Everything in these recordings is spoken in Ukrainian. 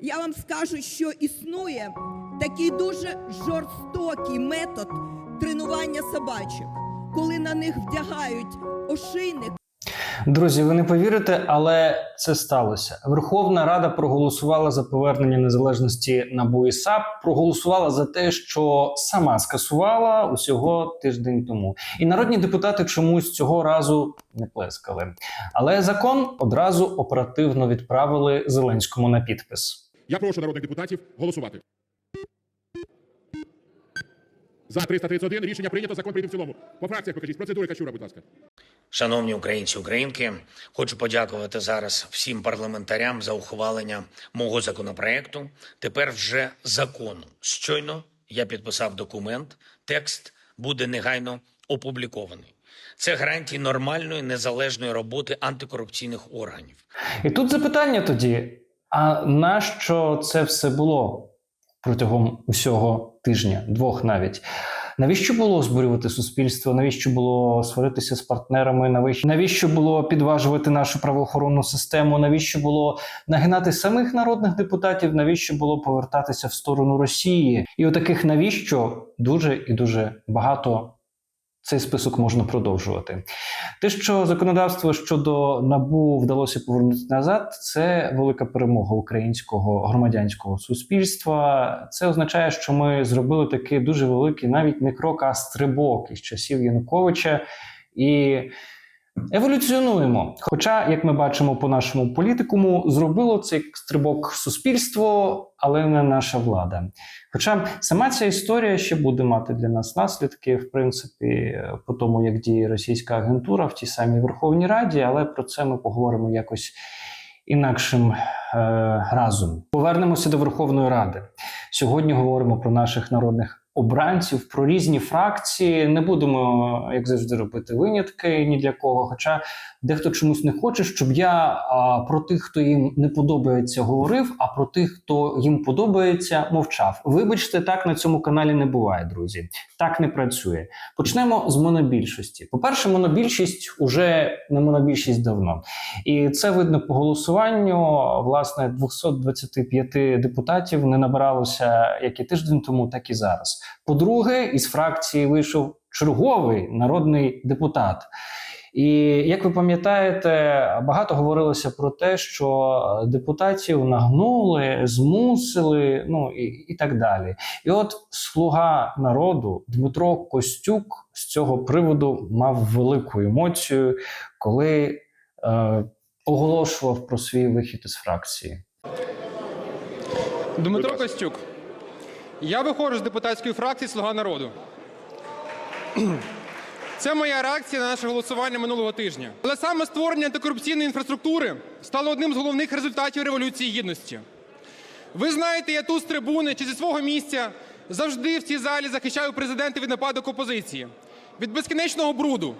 я вам скажу, що існує такий дуже жорстокий метод тренування собачок, коли на них вдягають ошийник. Друзі, ви не повірите, але це сталося. Верховна Рада проголосувала за повернення незалежності НАБУ і САП, проголосувала за те, що сама скасувала усього тиждень тому. І народні депутати чомусь цього разу не плескали. Але закон одразу оперативно відправили Зеленському на підпис. Я прошу народних депутатів голосувати. За 331 рішення прийнято. Закон прийде в цілому. По фракціях покажіть. З процедури Качура, будь ласка. Шановні українці, українки, хочу подякувати зараз всім парламентарям за ухвалення мого законопроекту. Тепер вже закону. Щойно я підписав документ. Текст буде негайно опублікований. Це гарантії нормальної незалежної роботи антикорупційних органів. І тут запитання тоді: а нащо це все було протягом усього тижня, двох навіть? Навіщо було збурювати суспільство? Навіщо було сваритися з партнерами? Навіщо навіщо було підважувати нашу правоохоронну систему? Навіщо було нагинати самих народних депутатів? Навіщо було повертатися в сторону Росії? І отаких навіщо дуже і дуже багато. Цей список можна продовжувати. Те, що законодавство щодо набу вдалося повернути назад, це велика перемога українського громадянського суспільства. Це означає, що ми зробили такий дуже великий, навіть не крок, а стрибок із часів Януковича і еволюціонуємо. Хоча, як ми бачимо по нашому політикуму, зробило цей стрибок суспільство, але не наша влада. Хоча сама ця історія ще буде мати для нас наслідки, в принципі, по тому, як діє російська агентура в тій самій Верховній Раді, але про це ми поговоримо якось інакшим е, разом. Повернемося до Верховної Ради. Сьогодні говоримо про наших народних обранців, про різні фракції. Не будемо, як завжди, робити винятки ні для кого. Хоча дехто чомусь не хоче, щоб я а, про тих, хто їм не подобається, говорив, а про тих, хто їм подобається, мовчав. Вибачте, так на цьому каналі не буває, друзі. Так не працює. Почнемо з монобільшості. По-перше, монобільшість уже не монобільшість давно. І це видно по голосуванню. Власне, 225 депутатів не набиралося як і тиждень тому, так і зараз. По-друге, із фракції вийшов черговий народний депутат. І як ви пам'ятаєте, багато говорилося про те, що депутатів нагнули, змусили, ну і, і так далі. І от слуга народу Дмитро Костюк з цього приводу мав велику емоцію, коли е, оголошував про свій вихід із фракції. Дмитро Костюк. Я виходжу з депутатської фракції Слуга народу. Це моя реакція на наше голосування минулого тижня. Але саме створення антикорупційної інфраструктури стало одним з головних результатів Революції Гідності. Ви знаєте, я тут з трибуни чи зі свого місця завжди в цій залі захищаю президента від нападок опозиції, від безкінечного бруду.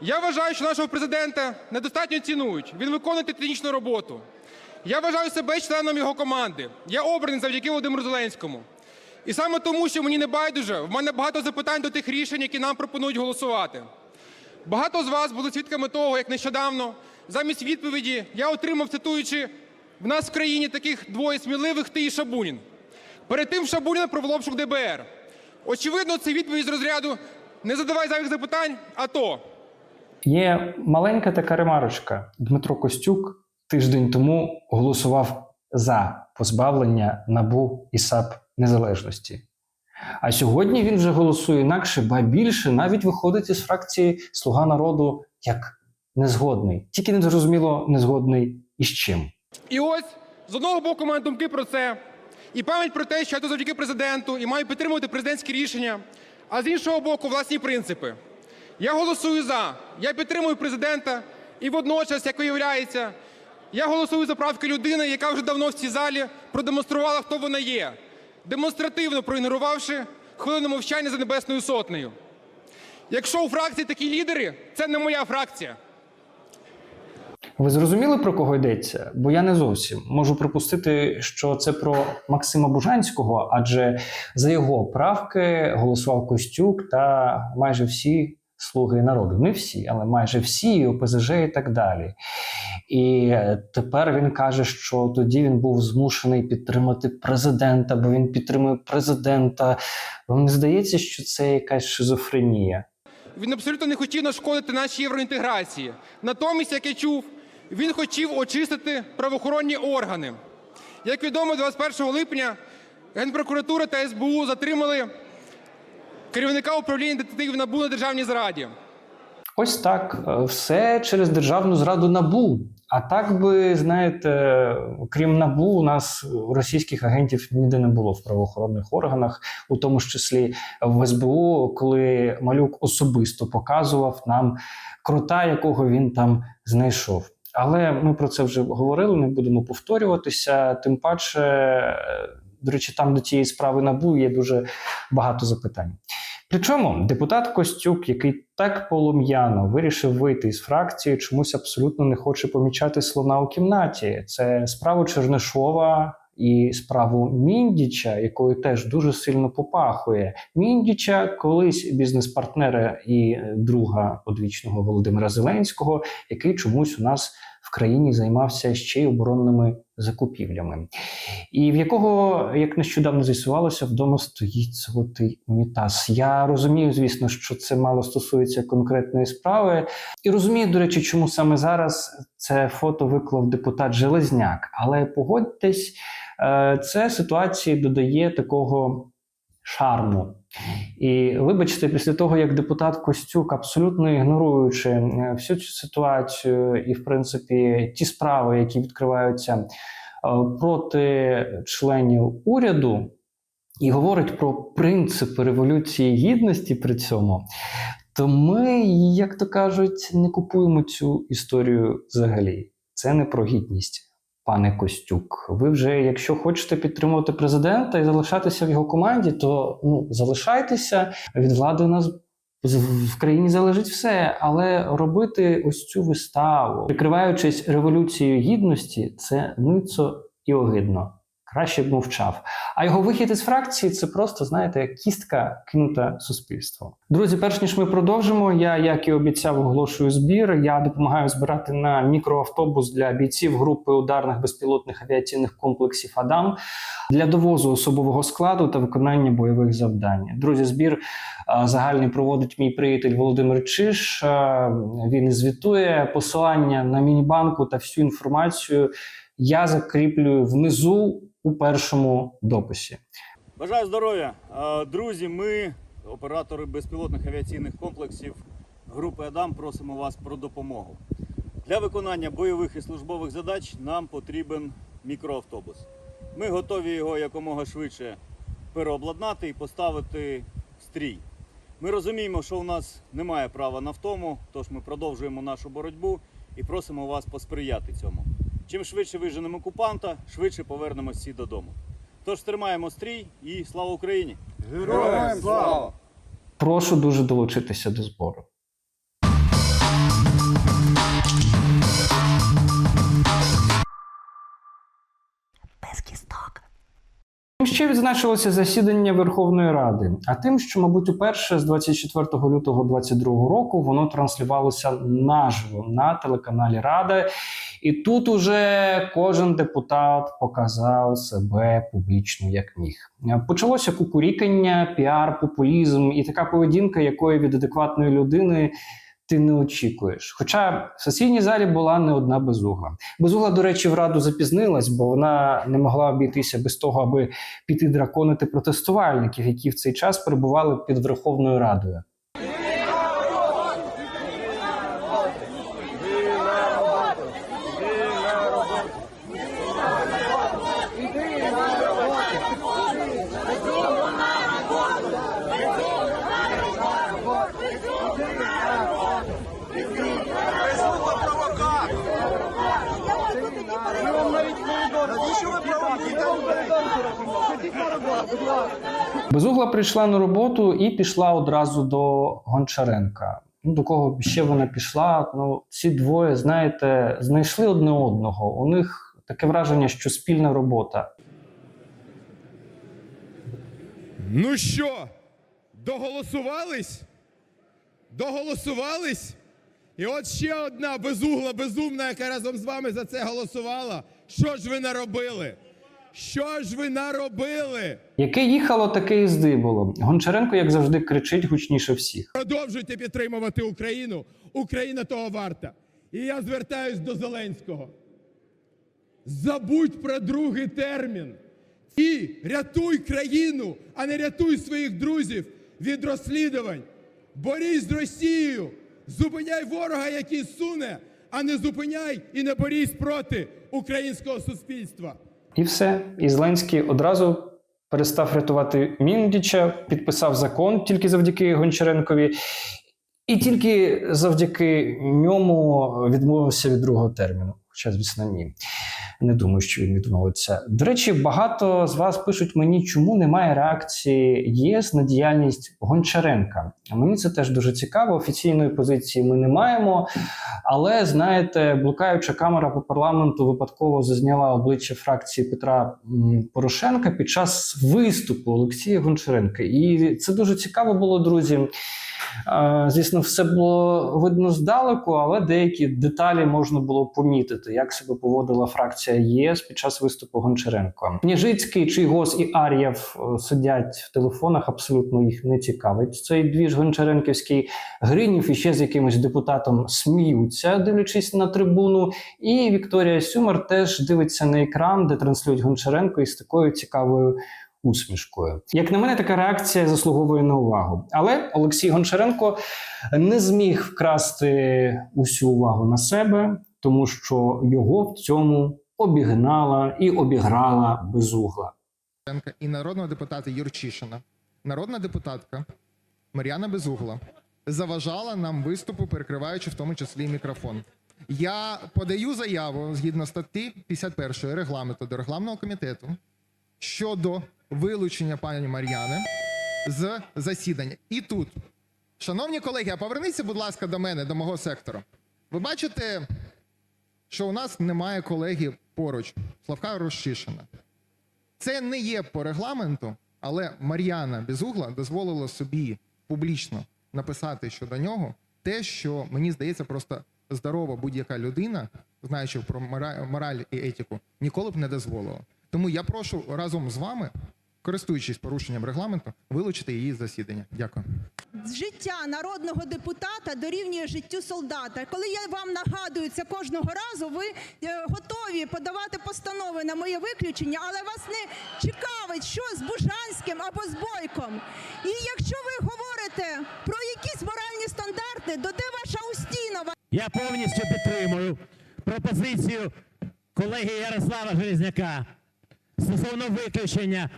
Я вважаю, що нашого президента недостатньо цінують. Він виконує титанічну роботу. Я вважаю себе членом його команди. Я обраний завдяки Володимиру Зеленському. І саме тому, що мені не байдуже, в мене багато запитань до тих рішень, які нам пропонують голосувати. Багато з вас були свідками того, як нещодавно замість відповіді я отримав, цитуючи, в нас в країні таких двоє сміливих ти і Шабунін. Перед тим Шабунін провел обшук ДБР. Очевидно, це відповідь з розряду не задавай зайвих запитань, а то. Є маленька така ремарочка. Дмитро Костюк тиждень тому голосував за позбавлення набу і САП незалежності. А сьогодні він вже голосує інакше, ба більше навіть виходить із фракції Слуга народу як незгодний. Тільки не зрозуміло незгодний із чим. І ось з одного боку маю думки про це, і пам'ять про те, що я тут завдяки президенту і маю підтримувати президентські рішення, а з іншого боку, власні принципи. Я голосую за, я підтримую президента, і водночас, як виявляється, я голосую за правки людини, яка вже давно в цій залі продемонструвала, хто вона є, демонстративно проігнорувавши хвилину мовчання за Небесною Сотнею. Якщо у фракції такі лідери, це не моя фракція. Ви зрозуміли про кого йдеться? Бо я не зовсім можу припустити, що це про Максима Бужанського, адже за його правки голосував Костюк та майже всі слуги народу. Не всі, але майже всі, ОПЗЖ і так далі. І е, тепер він каже, що тоді він був змушений підтримати президента, бо він підтримує президента. Вам не здається, що це якась шизофренія? Він абсолютно не хотів нашкодити нашій євроінтеграції. Натомість, як я чув, він хотів очистити правоохоронні органи. Як відомо, 21 липня Генпрокуратура та СБУ затримали керівника управління детективів НАБУ на державній зраді. Ось так, е, все через державну зраду набу. А так би знаєте, крім набу, у нас російських агентів ніде не було в правоохоронних органах, у тому числі в СБУ, коли малюк особисто показував нам крота, якого він там знайшов. Але ми про це вже говорили, не будемо повторюватися. Тим паче, до речі, там до цієї справи набу є дуже багато запитань. Причому депутат Костюк, який так полум'яно вирішив вийти із фракції, чомусь абсолютно не хоче помічати слона у кімнаті. Це справу Чернишова і справу Міндіча, якою теж дуже сильно попахує. Міндіча, колись бізнес-партнера і друга одвічного Володимира Зеленського, який чомусь у нас в країні займався ще й оборонними закупівлями і в якого, як нещодавно з'ясувалося, вдома стоїть золотий унітаз. Я розумію, звісно, що це мало стосується конкретної справи, і розумію, до речі, чому саме зараз це фото виклав депутат Железняк. Але погодьтесь, е, це ситуації додає такого шарму. І вибачте, після того як депутат Костюк, абсолютно ігноруючи е, всю цю ситуацію, і в принципі ті справи, які відкриваються е, проти членів уряду, і говорить про принципи революції гідності при цьому, то ми, як то кажуть, не купуємо цю історію взагалі. Це не про гідність. Пане Костюк, ви вже, якщо хочете підтримувати президента і залишатися в його команді, то ну залишайтеся від влади. У нас в країні залежить все, але робити ось цю виставу, прикриваючись революцією гідності, це ницо і огидно. Краще б мовчав. А його вихід із фракції це просто, знаєте, як кістка кинута суспільством. Друзі, перш ніж ми продовжимо, я, як і обіцяв, оголошую збір. Я допомагаю збирати на мікроавтобус для бійців групи ударних безпілотних авіаційних комплексів Адам для довозу особового складу та виконання бойових завдань. Друзі, збір загальний проводить мій приятель Володимир Чиш. Він звітує посилання на мінібанку та всю інформацію. Я закріплюю внизу у першому дописі. Бажаю здоров'я. Е, Друзі, ми, оператори безпілотних авіаційних комплексів групи Адам, просимо вас про допомогу. Для виконання бойових і службових задач нам потрібен мікроавтобус. Ми готові його якомога швидше переобладнати і поставити в стрій. Ми розуміємо, що у нас немає права на втому, тож ми продовжуємо нашу боротьбу і просимо вас посприяти цьому. Чим швидше виженемо окупанта, швидше повернемось всі додому. Тож тримаємо стрій і слава Україні! Героям слава! Прошу дуже долучитися до збору. Ще відзначилося засідання Верховної Ради, а тим, що, мабуть, уперше з 24 лютого 2022 року воно транслювалося наживо на телеканалі Рада. І тут уже кожен депутат показав себе публічно як міг. Почалося кукурікання, піар, популізм і така поведінка, якої від адекватної людини ти не очікуєш. Хоча в сесійній залі була не одна безугла. Безугла, до речі, в раду запізнилась, бо вона не могла обійтися без того, аби піти драконити протестувальників, які в цей час перебували під Верховною Радою. Безугла прийшла на роботу і пішла одразу до Гончаренка. Ну, до кого ще вона пішла? Ну, ці двоє, знаєте, знайшли одне одного. У них таке враження, що спільна робота. Ну що, доголосувались? Доголосувались? І от ще одна безугла, безумна, яка разом з вами за це голосувала. Що ж ви наробили? Що ж ви наробили? Яке їхало, таке і здибало. Гончаренко, як завжди, кричить гучніше всіх. Продовжуйте підтримувати Україну. Україна того варта. І я звертаюсь до Зеленського. Забудь про другий термін. І рятуй країну, а не рятуй своїх друзів від розслідувань. Борись з Росією. Зупиняй ворога, який суне, а не зупиняй і не борись проти українського суспільства. І все. І Зеленський одразу перестав рятувати Міндіча, підписав закон тільки завдяки Гончаренкові, і тільки завдяки ньому відмовився від другого терміну. Хоча, звісно, ні. Не думаю, що він відмовиться. До речі, багато з вас пишуть мені, чому немає реакції ЄС на діяльність Гончаренка. Мені це теж дуже цікаво. Офіційної позиції ми не маємо. Але знаєте, блукаюча камера по парламенту випадково зазняла обличчя фракції Петра Порошенка під час виступу Олексія Гончаренка. І це дуже цікаво було, друзі. Звісно, все було видно здалеку, але деякі деталі можна було помітити, як себе поводила фракція ЄС під час виступу Гончаренко. Княжицький, Чийгос і Ар'єв е, сидять в телефонах, абсолютно їх не цікавить. Цей двіж Гончаренківський Гринів іще з якимось депутатом сміються, дивлячись на трибуну. І Вікторія Сюмар теж дивиться на екран, де транслюють Гончаренко із такою цікавою усмішкою. Як на мене, така реакція заслуговує на увагу. Але Олексій Гончаренко не зміг вкрасти усю увагу на себе, тому що його в цьому обігнала і обіграла безугла. І народного депутата Юрчишина, народна депутатка Мар'яна Безугла заважала нам виступу, перекриваючи в тому числі мікрофон. Я подаю заяву згідно статті 51 регламенту до регламного комітету щодо вилучення пані Мар'яни з засідання. І тут, шановні колеги, а поверніться, будь ласка, до мене, до мого сектору. Ви бачите, що у нас немає колеги поруч, Славка Розчишина. Це не є по регламенту, але Мар'яна Безугла дозволила собі публічно написати щодо нього те, що мені здається, просто здорова будь-яка людина, знаючи про мораль і етику, ніколи б не дозволила. Тому я прошу разом з вами, користуючись порушенням регламенту, вилучити її з засідання. Дякую. Життя народного депутата дорівнює життю солдата. Коли я вам нагадую це кожного разу, ви е, готові подавати постанови на моє виключення, але вас не цікавить, що з Бужанським або з Бойком. І якщо ви говорите про якісь моральні стандарти, то де ваша Устінова? Я повністю підтримую пропозицію колеги Ярослава Железняка стосовно виключення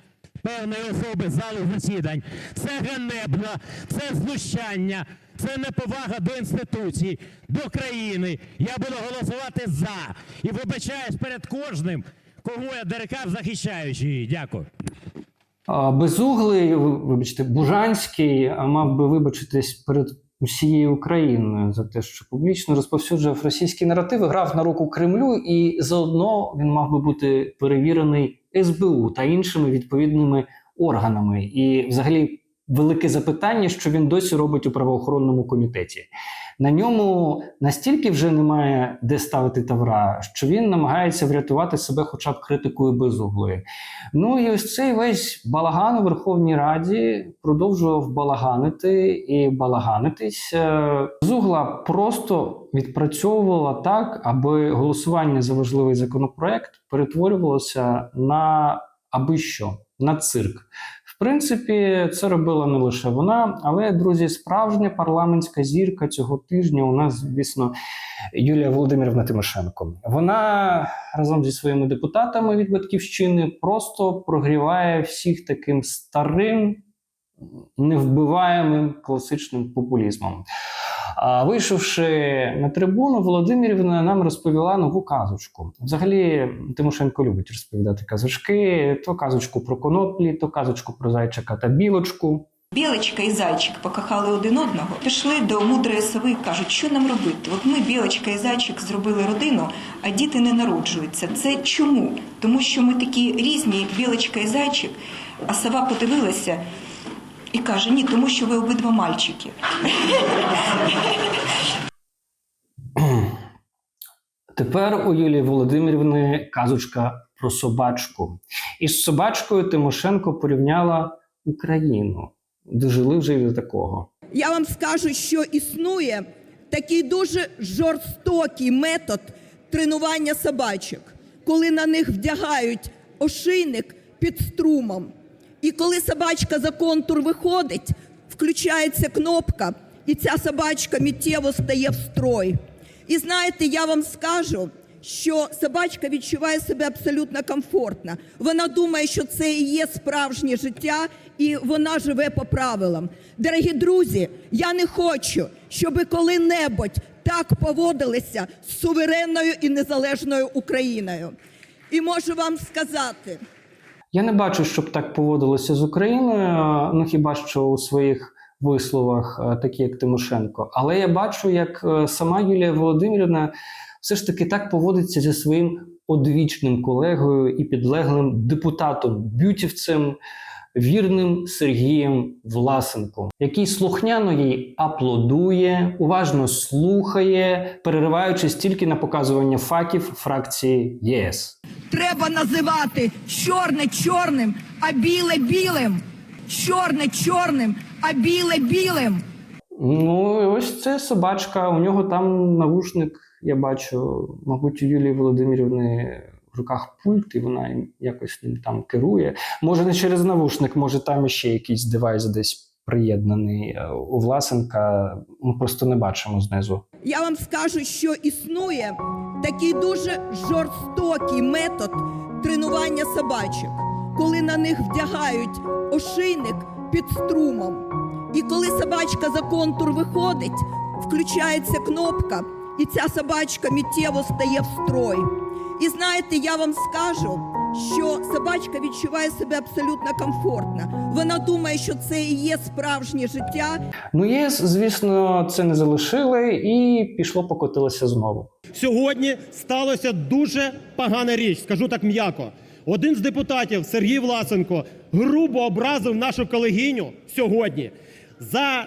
певної особи з залу засідань. Це ганебно, це знущання, це неповага до інституцій, до країни. Я буду голосувати за і вибачаюсь перед кожним, кого я дерекав, захищаючи її. Дякую. Безуглий, вибачте, Бужанський мав би вибачитись перед усією Україною за те, що публічно розповсюджував російські наративи, грав на руку Кремлю, і заодно він мав би бути перевірений СБУ та іншими відповідними органами. І, взагалі, велике запитання, що він досі робить у правоохоронному комітеті. На ньому настільки вже немає де ставити тавра, що він намагається врятувати себе, хоча б критикою безуглої. Ну і ось цей весь балаган у Верховній Раді продовжував балаганити і балаганитись. Е, Зугла просто відпрацьовувала так, аби голосування за важливий законопроект перетворювалося на аби що, на цирк. Принципі, це робила не лише вона, але друзі, справжня парламентська зірка цього тижня у нас, звісно, Юлія Володимирівна Тимошенко. Вона разом зі своїми депутатами від батьківщини просто прогріває всіх таким старим, невбиваємим класичним популізмом. Вийшовши на трибуну, Володимирівна нам розповіла нову казочку. Взагалі, Тимошенко любить розповідати казочки: то казочку про коноплі, то казочку про зайчика та білочку. Білочка і зайчик покохали один одного, пішли до мудрої сови і кажуть, що нам робити. От ми, білочка і зайчик, зробили родину, а діти не народжуються. Це чому? Тому що ми такі різні, білочка і зайчик. А сова подивилася і каже: ні, тому що ви обидва мальчики. Тепер у Юлії Володимирівни казочка про собачку. Із собачкою Тимошенко порівняла Україну. Дожили вже і до такого. Я вам скажу, що існує такий дуже жорстокий метод тренування собачок, коли на них вдягають ошийник під струмом. І коли собачка за контур виходить, включається кнопка, і ця собачка миттєво стає в строй. І знаєте, я вам скажу, що собачка відчуває себе абсолютно комфортно. Вона думає, що це і є справжнє життя, і вона живе по правилам. Дорогі друзі, я не хочу, щоб коли-небудь так поводилися з суверенною і незалежною Україною. І можу вам сказати. Я не бачу, щоб так поводилося з Україною, ну хіба що у своїх висловах, такі як Тимошенко. Але я бачу, як е, сама Юлія Володимирівна все ж таки так поводиться зі своїм одвічним колегою і підлеглим депутатом бютівцем, вірним Сергієм Власенком, який слухняно їй аплодує, уважно слухає, перериваючись тільки на показування фактів фракції ЄС. Треба називати чорне чорним, а біле білим. Чорне чорним, а біле білим. Ну, і ось це собачка. У нього там навушник, я бачу, мабуть, у Юлії Володимирівни руках пульт, і вона якось ним там керує. Може, не через навушник, може, там ще якийсь девайс десь приєднаний. Е, У Власенка ми просто не бачимо знизу. Я вам скажу, що існує такий дуже жорстокий метод тренування собачок, коли на них вдягають ошийник під струмом. І коли собачка за контур виходить, включається кнопка, і ця собачка миттєво стає в строй. І знаєте, я вам скажу, що собачка відчуває себе абсолютно комфортно. Вона думає, що це і є справжнє життя, Ну, ЄС, звісно, це не залишили і пішло покотилося знову. Сьогодні сталося дуже погана річ, скажу так м'яко. Один з депутатів Сергій Власенко грубо образив нашу колегиню сьогодні за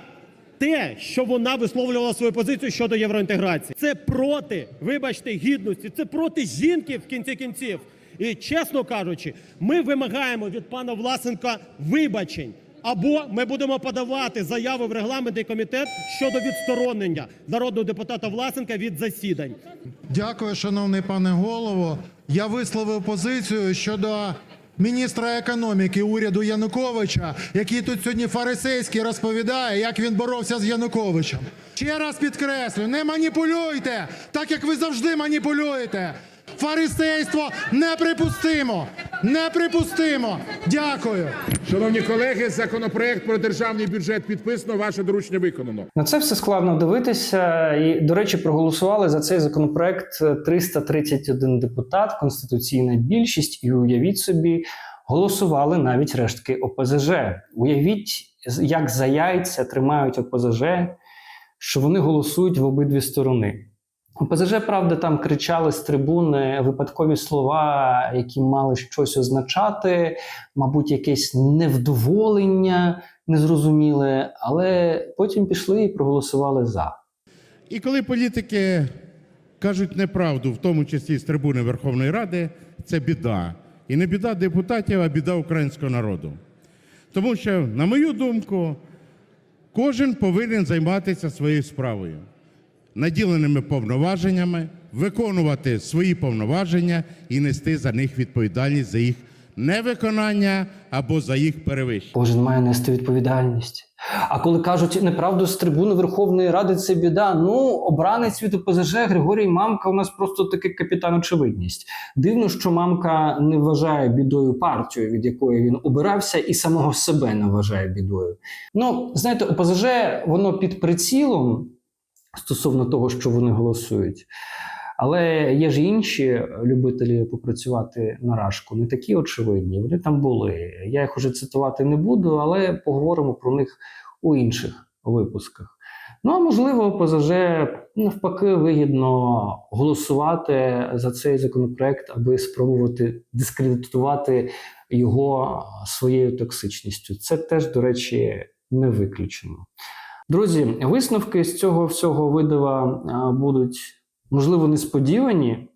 те, що вона висловлювала свою позицію щодо євроінтеграції. Це проти, вибачте, гідності, це проти жінки в кінці кінців. І чесно кажучи, ми вимагаємо від пана Власенка вибачень. Або ми будемо подавати заяви в регламентний комітет щодо відсторонення народного депутата Власенка від засідань. Дякую, шановний пане голово. Я висловив позицію щодо міністра економіки уряду Януковича, який тут сьогодні фарисейський розповідає, як він боровся з Януковичем. Ще раз підкреслю, не маніпулюйте, так як ви завжди маніпулюєте. Фарисейство неприпустимо! Неприпустимо! Дякую. Шановні колеги, законопроект про державний бюджет підписано, ваше доручення виконано. На це все складно дивитися. І, до речі, проголосували за цей законопроект 331 депутат, конституційна більшість. І уявіть собі, голосували навіть рештки ОПЗЖ. Уявіть, як за яйця тримають ОПЗЖ, що вони голосують в обидві сторони. ОПЗЖ, правда, там кричали з трибуни випадкові слова, які мали щось означати, мабуть, якесь невдоволення незрозуміле, але потім пішли і проголосували за. І коли політики кажуть неправду, в тому числі з трибуни Верховної Ради, це біда. І не біда депутатів, а біда українського народу. Тому що, на мою думку, кожен повинен займатися своєю справою, наділеними повноваженнями, виконувати свої повноваження і нести за них відповідальність за їх невиконання або за їх перевищення. Кожен має нести відповідальність. А коли кажуть неправду з трибуни Верховної Ради, це біда. Ну, обранець від ОПЗЖ Григорій Мамка у нас просто такий капітан очевидність. Дивно, що мамка не вважає бідою партію, від якої він обирався, і самого себе не вважає бідою. Ну, знаєте, ОПЗЖ воно під прицілом стосовно того, що вони голосують. Але є ж інші любителі попрацювати на рашку, не такі очевидні. Вони там були. Я їх уже цитувати не буду, але поговоримо про них у інших випусках. Ну а можливо, ОПЗЖ навпаки вигідно голосувати за цей законопроект, аби спробувати дискредитувати його своєю токсичністю. Це теж, до речі, не виключено. Друзі, висновки з цього всього видава а, будуть можливо, несподівані.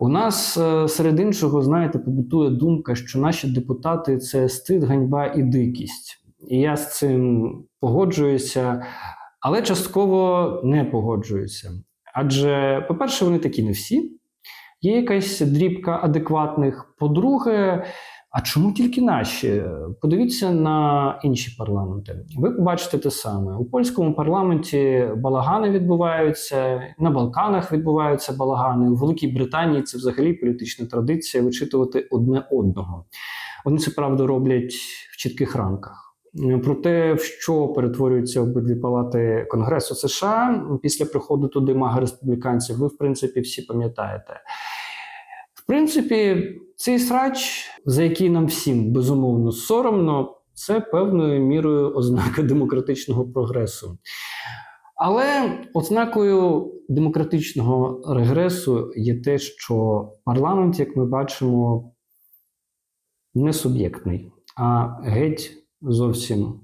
У нас е, серед іншого, знаєте, побутує думка, що наші депутати це стид, ганьба і дикість. І я з цим погоджуюся, але частково не погоджуюся. Адже, по-перше, вони такі не всі. Є якась дрібка адекватних. По-друге, а чому тільки наші? Подивіться на інші парламенти. Ви побачите те саме. У польському парламенті балагани відбуваються, на Балканах відбуваються балагани. У Великій Британії це взагалі політична традиція вичитувати одне одного. Вони це правда роблять в чітких рамках. Про те, в що перетворюються обидві палати Конгресу США після приходу туди мага республіканців, ви в принципі всі пам'ятаєте. В принципі, цей срач, за який нам всім безумовно соромно, це певною мірою ознака демократичного прогресу. Але ознакою демократичного регресу є те, що парламент, як ми бачимо, не суб'єктний, а геть зовсім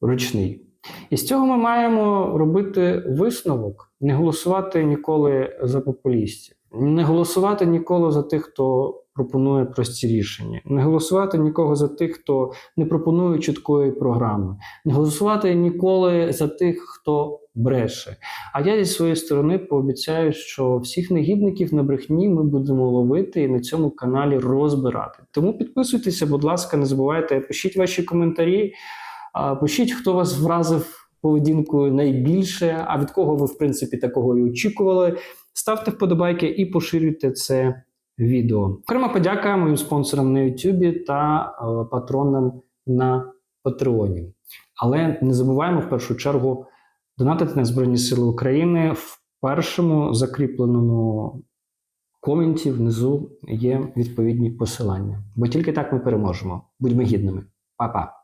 ручний. І з цього ми маємо робити висновок, не голосувати ніколи за популістів, не голосувати ніколи за тих, хто пропонує прості рішення, не голосувати нікого за тих, хто не пропонує чіткої програми, не голосувати ніколи за тих, хто бреше. А я зі своєї сторони пообіцяю, що всіх негідників на брехні ми будемо ловити і на цьому каналі розбирати. Тому підписуйтеся, будь ласка, не забувайте, пишіть ваші коментарі. Пишіть, хто вас вразив поведінкою найбільше, а від кого ви, в принципі, такого і очікували. Ставте вподобайки і поширюйте це відео. Окрема подяка моїм спонсорам на YouTube та е, патронам на Патреоні. Але не забуваємо в першу чергу донатити на Збройні Сили України в першому закріпленому коменті внизу є відповідні посилання. Бо тільки так ми переможемо. Будьмо гідними. Па-па!